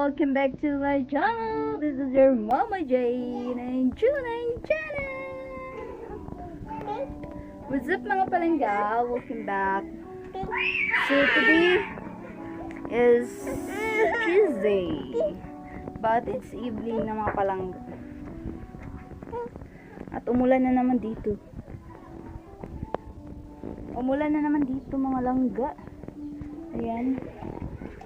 welcome back to my channel. This is your Mama Jane and Junay channel. What's up mga palangga? Welcome back. So today is Tuesday. But it's evening na mga palangga. At umulan na naman dito. Umulan na naman dito mga langga. Ayan.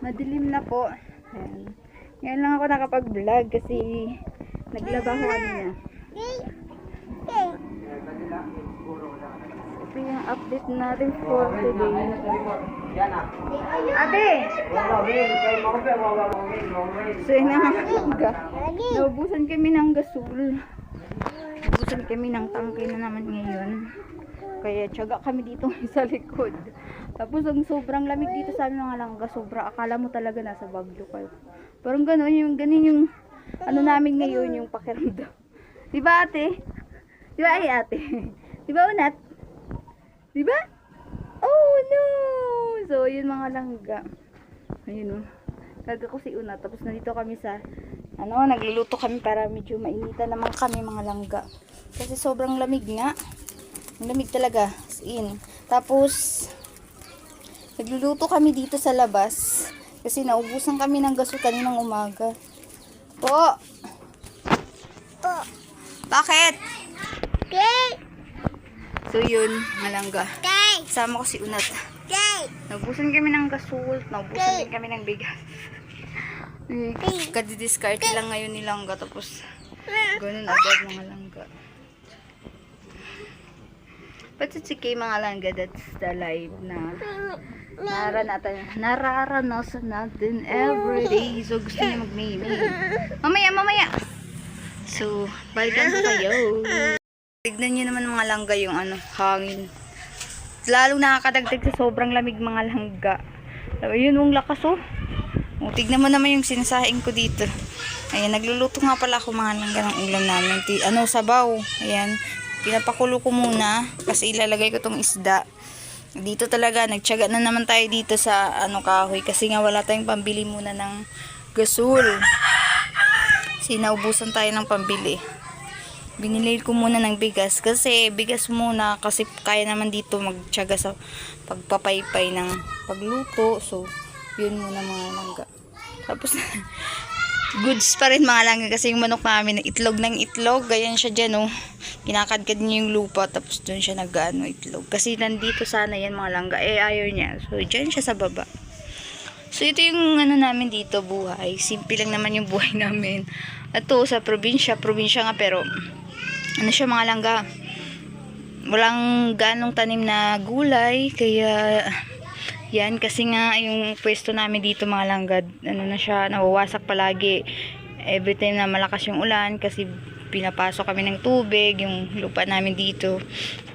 Madilim na po. Ayan. Ngayon lang ako nakapag-vlog kasi naglaba ko kanina. Ito yung update natin for today. Ate! So yun na langga. Naubusan kami ng gasol. Naubusan kami ng tangke na naman ngayon. Kaya tiyaga kami dito sa likod. Tapos ang sobrang lamig dito sa amin mga langga. Sobra akala mo talaga nasa Baguio kayo. Parang gano'n yung, ganun yung ano namin ngayon yung pakiramdam. Di ba ate? Di ba ay ate? Di ba unat? Di ba? Oh no! So yun mga langga. Ayun oh. Kaga ko si Unat. Tapos nandito kami sa ano, nagluluto kami para medyo mainitan naman kami mga langga. Kasi sobrang lamig nga. Ang lamig talaga. As in. Tapos, nagluluto kami dito sa labas. Kasi naubusan kami ng gasol kaninang umaga. Po! Po. Bakit? Gay. So yun, malangga. Gay. Sama ko si Unat. Gay. Naubusan kami ng gasol. Naubusan din kami ng bigas. Eh, Kadidiskarte lang ngayon ni Langga. Tapos, ganun agad mga langga. But it's okay mga langga. That's the life na naranasan, nararanasan natin every day. So, gusto niya mag-mimi. Mamaya, mamaya! So, balikan ko kayo. Tignan niyo naman mga langga yung ano, hangin. Lalong nakakadagdag sa sobrang lamig mga langga. Ayun, yung lakas oh. O, tignan mo naman yung sinasaing ko dito. Ayan, nagluluto nga pala ako mga langga ng ulam namin. Ano, sabaw. Ayan, pinapakulo ko muna kasi ilalagay ko tong isda. Dito talaga, nagtyaga na naman tayo dito sa ano kahoy kasi nga wala tayong pambili muna ng gasol. Sinaubusan tayo ng pambili. Binili ko muna ng bigas kasi bigas muna kasi kaya naman dito magtyaga sa pagpapaypay ng pagluto. So, yun muna mga langga. Tapos, goods pa rin mga langga kasi yung manok namin, itlog ng itlog, ganyan siya dyan, oh. Kinakadkad niya yung lupa, tapos doon siya nag-ano, itlog. Kasi nandito sana yan mga langga, eh ayaw niya. So, dyan siya sa baba. So, ito yung ano namin dito, buhay. Simple lang naman yung buhay namin. Ito, sa probinsya, probinsya nga, pero, ano siya mga langga, walang ganong tanim na gulay, kaya, yan, kasi nga, yung pwesto namin dito mga langgad, ano na siya, nawawasak palagi. Every time na malakas yung ulan, kasi pinapasok kami ng tubig, yung lupa namin dito.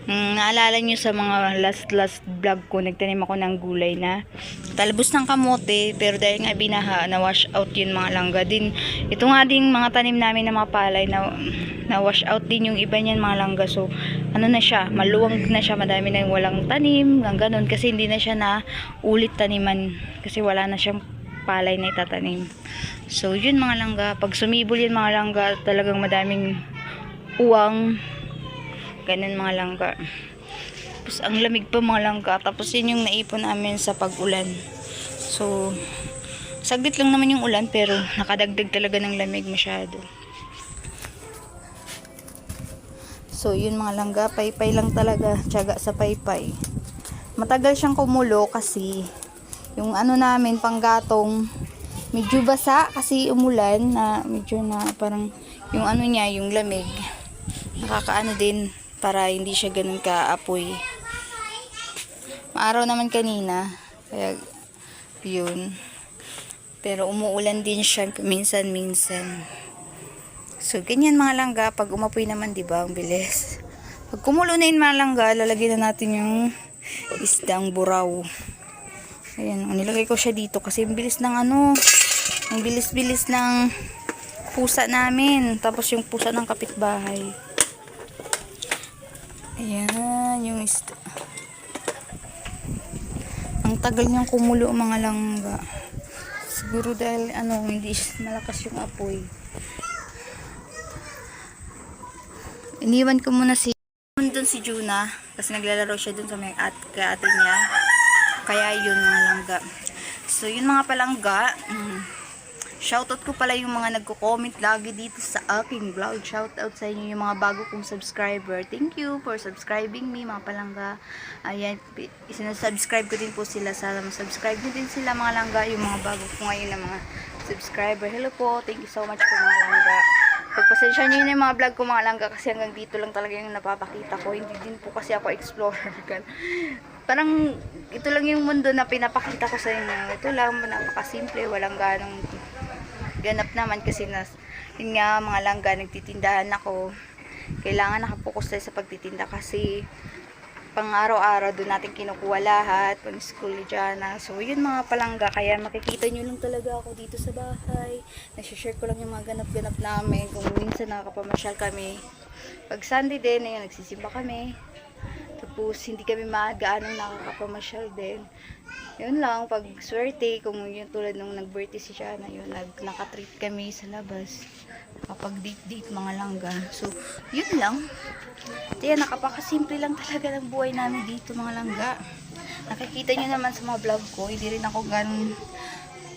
Mm, naalala nyo sa mga last last vlog ko, nagtanim ako ng gulay na talbos ng kamote, pero dahil nga binaha, na wash out yun mga langga din. Ito nga din mga tanim namin na mga palay na, na wash out din yung iba niyan mga langga. So, ano na siya, maluwang na siya, madami na yung walang tanim, ang ganun, kasi hindi na siya na ulit taniman, kasi wala na siyang palay na itatanim. So, yun mga langga, pag sumibol yun mga langga, talagang madaming uwang, ganun mga langga. Tapos, ang lamig pa mga langga, tapos yun yung naipon namin sa pag-ulan. So, saglit lang naman yung ulan, pero nakadagdag talaga ng lamig masyado. So, yun mga langga, paypay lang talaga, tiyaga sa paypay. Matagal siyang kumulo kasi yung ano namin, panggatong, medyo basa kasi umulan na medyo na parang yung ano niya, yung lamig. Nakakaano din para hindi siya ganun kaapoy. Maaraw naman kanina, kaya yun. Pero umuulan din siya minsan-minsan. So, ganyan mga langga. Pag umapoy naman, di ba, ang bilis. Pag kumulo na yun mga langga, lalagyan na natin yung isdang buraw. Ayan, nilagay ko siya dito kasi ang bilis ng ano, ang bilis-bilis ng pusa namin. Tapos yung pusa ng kapitbahay. Ayan, yung isda. Ang tagal niyang kumulo mga langga. Siguro dahil ano, hindi malakas yung apoy. Iniwan ko muna si doon si Juna kasi naglalaro siya doon sa may at kay ate niya. Kaya yun mga langga. So yun mga palangga. Mm, shoutout ko pala yung mga nagko-comment lagi dito sa aking vlog. Shoutout sa inyo yung mga bago kong subscriber. Thank you for subscribing me mga palangga. Ayan, sinasubscribe ko din po sila. Sana subscribe nyo din sila mga langga. Yung mga bago ko ngayon na mga subscriber. Hello po. Thank you so much po mga langga. Pagpasensya nyo yun yung mga vlog ko mga langga kasi hanggang dito lang talaga yung napapakita ko. Hindi din po kasi ako explorer. Parang ito lang yung mundo na pinapakita ko sa inyo. Ito lang, napakasimple, walang ganong ganap naman kasi nas, yun nga mga langga, nagtitindahan ako. Kailangan nakapokus tayo sa pagtitinda kasi pang araw-araw doon natin kinukuha lahat, pang school ni Jana. So, yun mga palangga. Kaya makikita nyo lang talaga ako dito sa bahay. Nasi-share ko lang yung mga ganap-ganap namin. Kung minsan nakakapamasyal kami. Pag Sunday din, ayun, nagsisimba kami. Tapos, hindi kami maagaanong nakakapamasyal din. Yun lang, pag swerte, kung yun tulad nung nag-birthday si Shana, yun, nag, nakatreat kami sa labas. Kapag date-date mga langga. So, yun lang. Kaya nakapakasimple lang talaga ng buhay namin dito mga langga. Nakikita nyo naman sa mga vlog ko, hindi rin ako ganun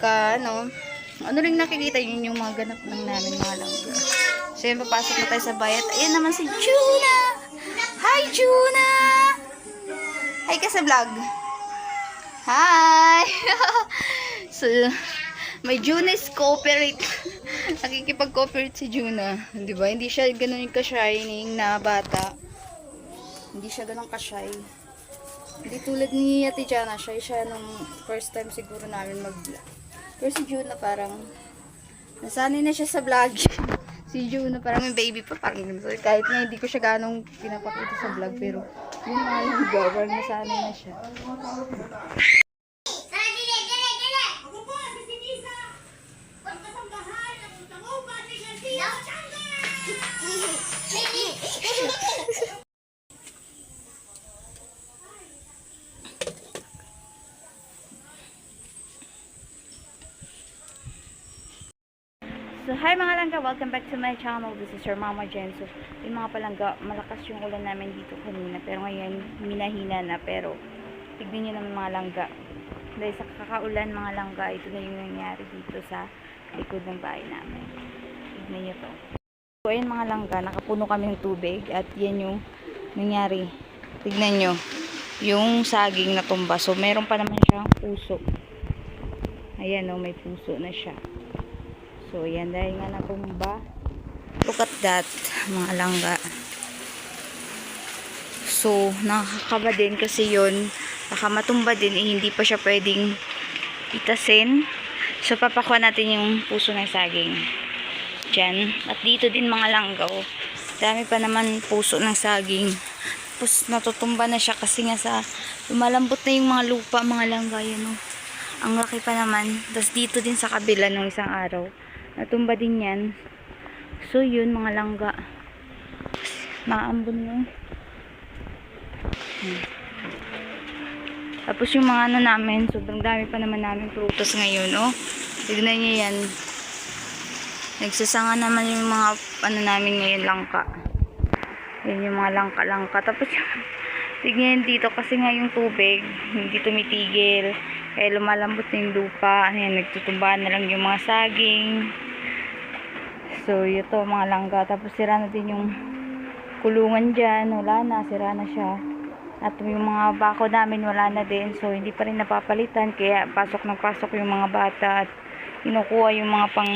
ka, ano, ano rin nakikita nyo yung mga ganap lang namin mga langga. So yun, papasok na tayo sa bayat. Ayan naman si Juna! Hi, Juna! Hi ka sa vlog. Hi! so, may Juna is cooperate. Nakikipag-cooperate si Juna. Di ba? Hindi siya ganun yung ka-shining na bata. Hindi siya ganun ka-shy. Hindi tulad ni Ate Jana. Shy siya nung first time siguro namin mag-vlog. Pero si Juna parang nasanay na siya sa vlog. si Juna parang may baby pa parang ganun. So, kahit na hindi ko siya ganong pinapakita sa vlog pero yun nga yung. Parang nasanay na siya. So, hi mga langga, welcome back to my channel. This is your Mama Jen. So, yung mga palangga, malakas yung ulan namin dito kanina. Pero ngayon, minahina na. Pero, tignan nyo naman mga langga. Dahil sa kakaulan mga langga, ito na yung nangyari dito sa likod ng bahay namin. Tignan nyo to. So, ayun mga langga, nakapuno kami ng tubig. At yan yung nangyari. Tignan nyo. Yung saging na tumba. So, meron pa naman siyang puso. Ayan o, may puso na siya. So, yan dahil nga natumba. Look at that, mga langga. So, nakakaba din kasi yun, baka matumba din, eh, hindi pa siya pwedeng itasin. So, papakuha natin yung puso ng saging. Diyan. At dito din mga langga, oh. Dami pa naman puso ng saging. Tapos, natutumba na siya kasi nga sa, lumalambot na yung mga lupa, mga langga, yun, oh. Ang laki pa naman. Tapos dito din sa kabila nung isang araw. Natumba din yan. So yun mga langga. Maambon mo. Hmm. Tapos yung mga ano namin, sobrang dami pa naman namin prutas ngayon, oh. Tignan niyo yan. Nagsasanga naman yung mga ano namin ngayon langka. Yan yung mga langka-langka. Tapos tignan dito kasi nga yung tubig, hindi tumitigil. Kaya lumalambot na yung lupa. Ayan, nagtutumbahan na lang yung mga saging. So, ito mga langga. Tapos sira na din yung kulungan dyan. Wala na, sira na siya. At yung mga bako namin wala na din. So, hindi pa rin napapalitan. Kaya pasok ng pasok yung mga bata. At kinukuha yung mga pang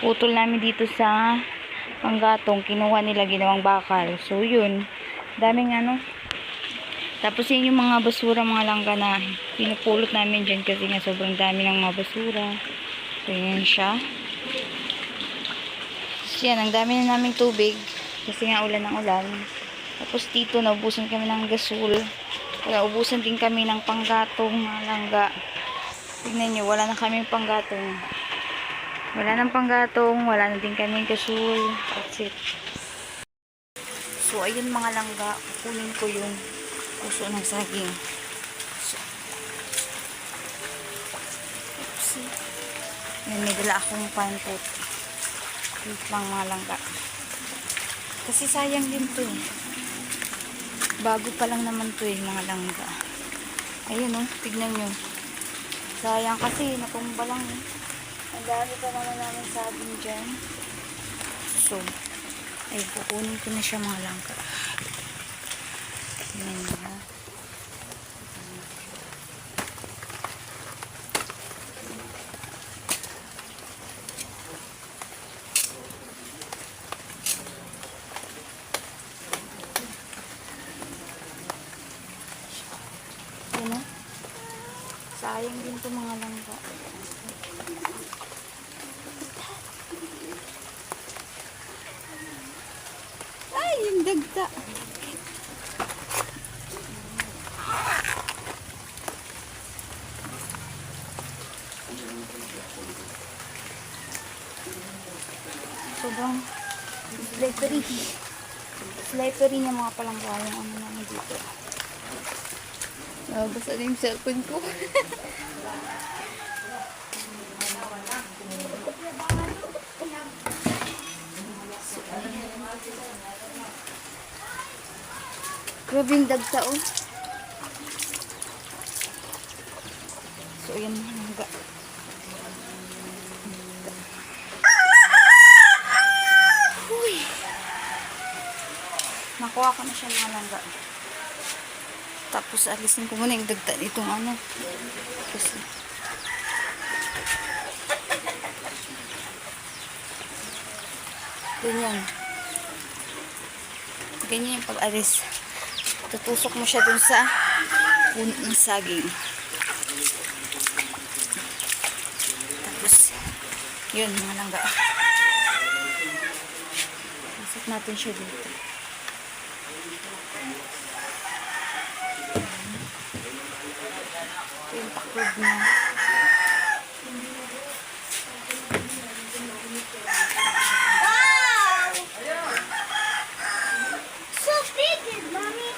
putol namin dito sa panggatong. Kinuha nila ginawang bakal. So, yun. Daming ano, tapos yun yung mga basura, mga langga na pinupulot namin dyan kasi nga sobrang dami ng mga basura. So yun siya. Tapos yan, ang dami na naming tubig kasi nga ulan ng ulan. Tapos dito, naubusan kami ng gasol. Kaya ubusan din kami ng panggatong, mga langga. Tingnan nyo, wala na kami panggatong. Wala nang panggatong, wala na din kami gasol. That's it. So, ayun mga langga, kukunin ko yung puso ng saging. Oopsie. Yan, may dala akong panput. Wait lang mga langga. Kasi sayang din to eh. Bago pa lang naman to eh, mga langga. Ayun oh, tignan nyo. Sayang kasi, natumba lang eh. Ang dami pa naman namin sabing dyan. So, ay kukunin ko na siya mga langga. Yan na. Yan oh. Sayang din to mga langga. Dagta. Sobrang slippery. Slippery niya mga palangga yung ano namin dito. Basta na yung cellphone ko. Grabe yung dagta oh. So, ayan mga langga. Uy. Nakuha ko na siya mga langga. Tapos alisin ko muna yung dagta nitong ano. Kasi ganyan. Ganyan yung pag-alis. Tutusok mo siya dun sa puno ng saging. Tapos, yun, mga langga. Tusok natin siya dito. Ito yung taklob na. Wow! So big, mommy.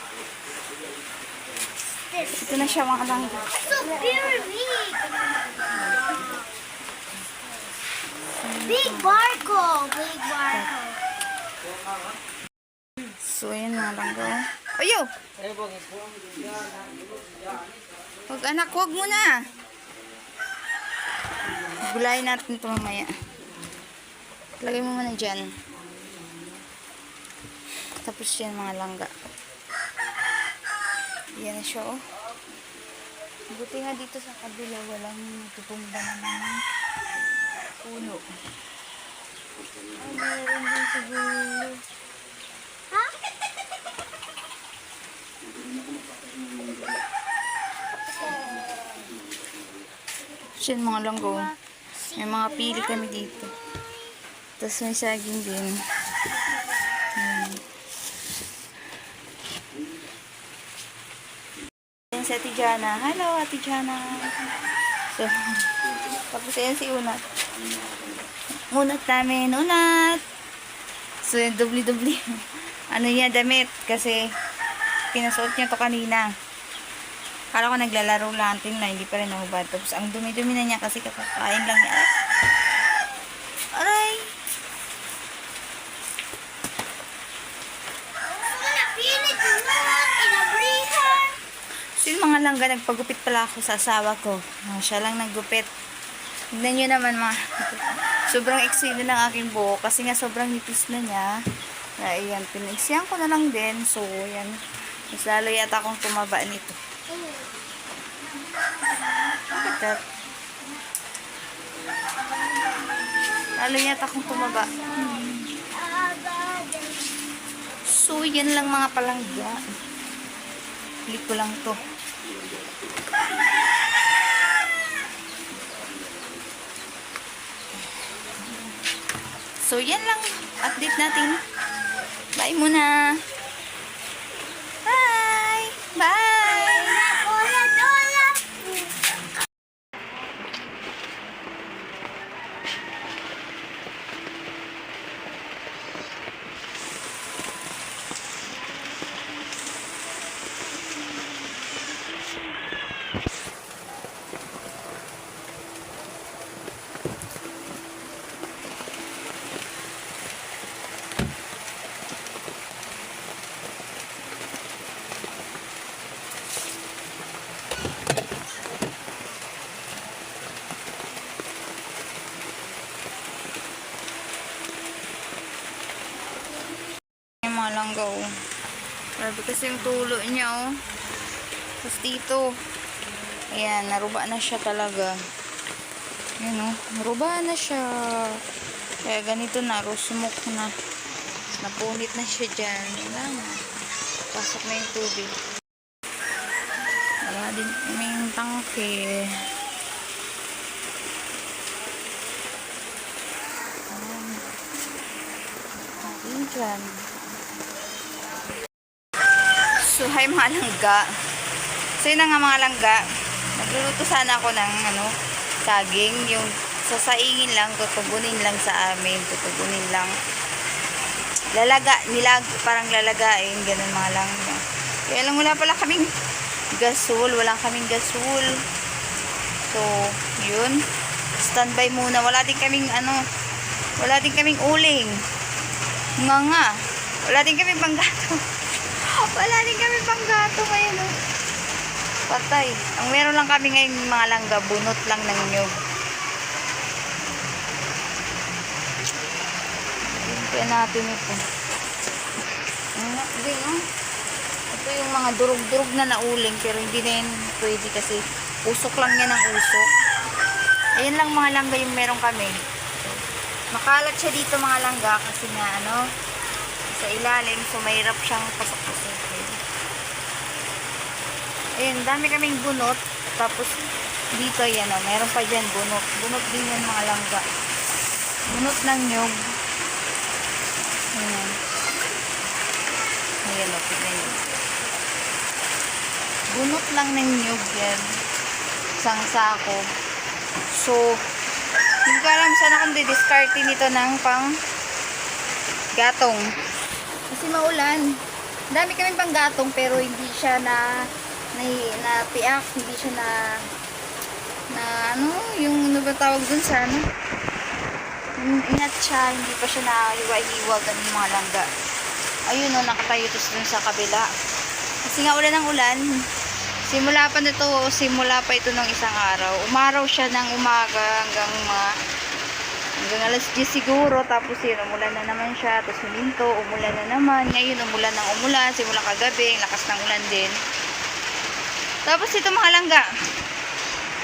This Ito na siya mga langga. so very big. Big barco, big barco. So, ayan mga langga. Ayo! Huwag anak, huwag mo na. Gulayin natin ito mamaya. Lagay mo muna dyan. Tapos yan mga langga. Yan na siya oh. Buti nga dito sa kabila walang natutumba naman ng puno. Ay, meron din siguro. Ha? Yan mga langgo. May mga pili kami dito. Tapos may saging din. Yan. Yan si Ate Jana. Hello, Ate Jana. So, tapos yan si Unat. Unat namin. Unat! So, yung dubli-dubli. ano niya, damit. Kasi, pinasuot niya to kanina. Kala ko naglalaro lang, tingnan, hindi pa rin nahubad. Tapos ang dumi-dumi na niya kasi kakakain lang niya. Mga langga, nagpagupit pala ako sa asawa ko. Ah, siya lang naggupit. Tignan nyo naman mga... sobrang eksilo ng aking buhok kasi nga sobrang nipis na niya. Na ayan, pinagsiyang ko na lang din. So, ayan. Mas lalo yata akong tumaba nito. Bakit that? Lalo yata akong tumaba. So, yan lang mga palangga. Bili ko lang to. So, yan lang. Update natin. Bye muna. Bye! Bye! Hola, hola. mga langga, oh. Grabe kasi yung tulo niya, oh. Tapos dito, ayan, naruba na siya talaga. Ayan, oh. Naruba na siya. Kaya ganito na, rusmok na. Napunit na siya dyan. Wala. Pasok na yung tubig. Wala din may yung tangke. Ayan. Ayan dyan. Hi mga langga. So, yun nga mga langga. Nagluluto sana ako ng ano, saging. Yung sasaingin lang, tutugunin lang sa amin. Tutugunin lang. Lalaga, nilag, parang lalagain. Ganun mga langga. Kaya lang wala pala kaming gasol. Wala kaming gasol. So, yun. Standby muna. Wala din kaming ano, wala din kaming uling. Nga nga. Wala din kaming panggato. Wala din kami panggato ngayon. Oh. Patay. Ang meron lang kami ngayon mga langga, bunot lang ng nyug. Kaya natin ito. Din, oh. Ito yung mga durog-durog na nauling, pero hindi na yun pwede kasi usok lang yan ang usok. Ayan lang mga langga yung meron kami. Makalat siya dito mga langga kasi nga ano, sa ilalim, so mahirap siyang pasok-pasokin. Ayun, dami kaming bunot. Tapos, dito yan o, meron pa dyan bunot. Bunot din yan mga langga. Bunot ng nyog. Ayan. Ayan o, tignan nyo. Bunot lang ng nyog yan. Isang sako. So, hindi ko alam saan akong didiscarte nito ng pang gatong. Kasi maulan. Dami kami pang gatong pero hindi siya na na, na piak, hindi siya na na ano, yung ano ba tawag dun sa ano? Inat siya, hindi pa siya na hiwa-hiwa ganun yung mga langga. Ayun o, nakatayo ito dun sa kabila. Kasi nga ulan ng ulan, simula pa nito, simula pa ito ng isang araw. Umaraw siya ng umaga hanggang mga hanggang alas 10 siguro, tapos yun, umulan na naman siya, tapos huminto, umulan na naman, ngayon umulan ng umulan, simula kagabi, lakas ng ulan din. Tapos ito mga langga,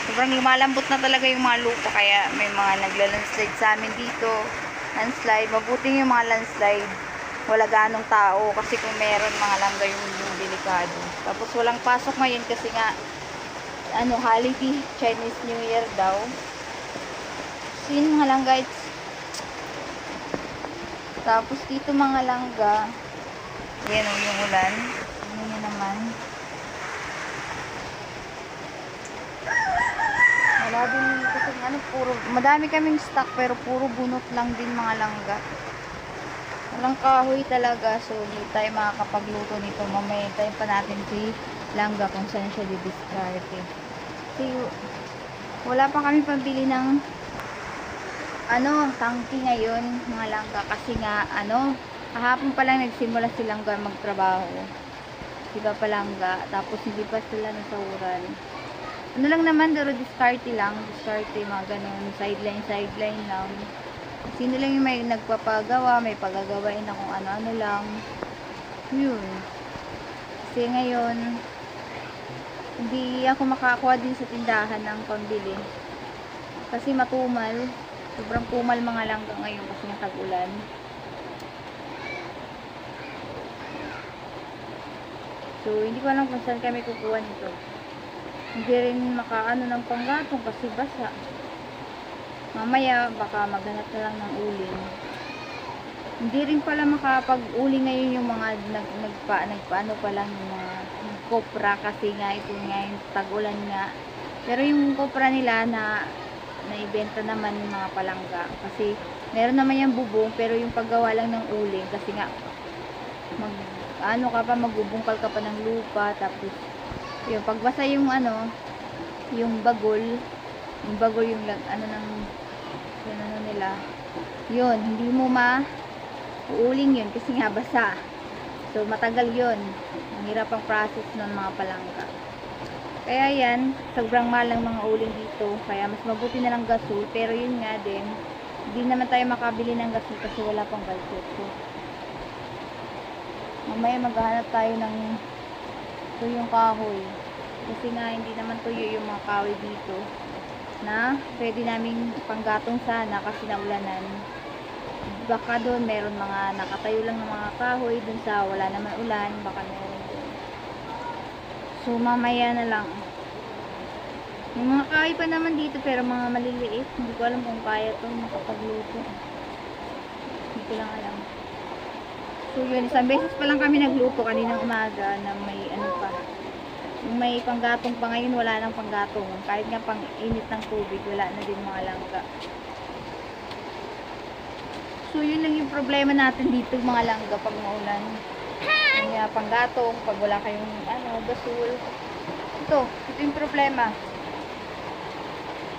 sobrang lumalambot na talaga yung mga lupa, kaya may mga nagla-landslide sa amin dito, landslide, mabuting yung mga landslide, wala ganong tao, kasi kung meron mga langga yung, yung delikado. Tapos walang pasok ngayon kasi nga, ano, holiday, Chinese New Year daw. So, yun mga langga, it's... Tapos dito mga langga, yan o yung ulan. Ano nyo naman. Wala din kasi ano, puro, madami kaming stock pero puro bunot lang din mga langga. Walang kahoy talaga, so hindi tayo makakapagluto nito. Mamaya tayo pa natin si langga kung saan siya didiscarte. Kasi wala pa kami pambili ng ano, tangki ngayon, mga langga. Kasi nga, ano, kahapon pa lang nagsimula silang ga- magtrabaho. Di ba palangga? Tapos hindi pa sila nasahuran. Ano lang naman, pero discarte lang. Discarte, mga ganun. Sideline, sideline lang. Sino lang yung may nagpapagawa, may pagagawain na kung ano-ano lang. Yun. Kasi ngayon, hindi ako makakuha din sa tindahan ng pambili. Kasi matumal. Sobrang kumal mga langga ngayon kasi ng tag-ulan. So, hindi ko alam kung saan kami kukuha nito. Hindi rin makaano ng panggatong kasi basa. Mamaya, baka maghanap na lang ng uling. Hindi rin pala makapag-uling ngayon yung mga nag, nagpa, nagpaano pa lang yung mga kopra kasi nga ito nga yung tag-ulan nga. Pero yung kopra nila na naibenta naman yung mga palangga kasi meron naman yung bubong pero yung paggawa lang ng uling kasi nga mag ano ka pa magbubungkal ka pa ng lupa tapos yung pagbasa yung ano yung bagol yung bagol yung ano ng yung ano nila. Yun hindi mo ma uuling yun kasi nga basa. So matagal yun. Ang hirap ang process ng mga palangga kaya yan sobrang mahal ng mga uling dito. Kaya mas mabuti na lang gasol. Pero yun nga din hindi naman tayo makabili ng gasol kasi wala pang budget so Umaya maghahanap tayo ng tuyong kahoy. Kasi nga hindi naman tuyo yung mga kahoy dito na pwede namin panggatong sana kasi naulanan. Baka doon meron mga nakatayo lang ng mga kahoy dun sa wala naman ulan, baka meron. So mamaya na lang. Yung mga kahoy pa naman dito pero mga maliliit. Hindi ko alam kung kaya to makapagluto. Hindi ko lang alam. So yun, isang beses pa lang kami nagluto kaninang umaga na may ano pa. Yung may panggatong pa ngayon, wala nang panggatong. Kahit nga pang init ng tubig, wala na din mga langka. So yun lang yung problema natin dito mga langga pag maulan. Kaya panggatong, pag wala kayong ano, basul. Ito, ito yung problema.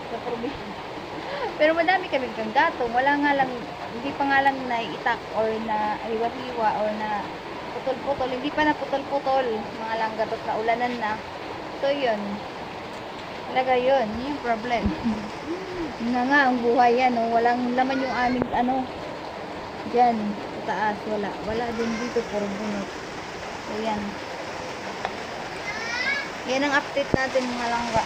Sa problema. Pero madami kaming panggatong. Wala nga lang, hindi pa nga lang naiitak or na hiwa-hiwa or na putol-putol. Hindi pa na putol-putol mga langga tapos na ulanan na. So yun. Talaga yun. Yun yung problem. Na nga, ang buhay yan. Oh. Walang laman yung aming ano, Diyan, taas, wala. Wala din dito, puro bunot. So, yan. Yan ang update natin mga langga.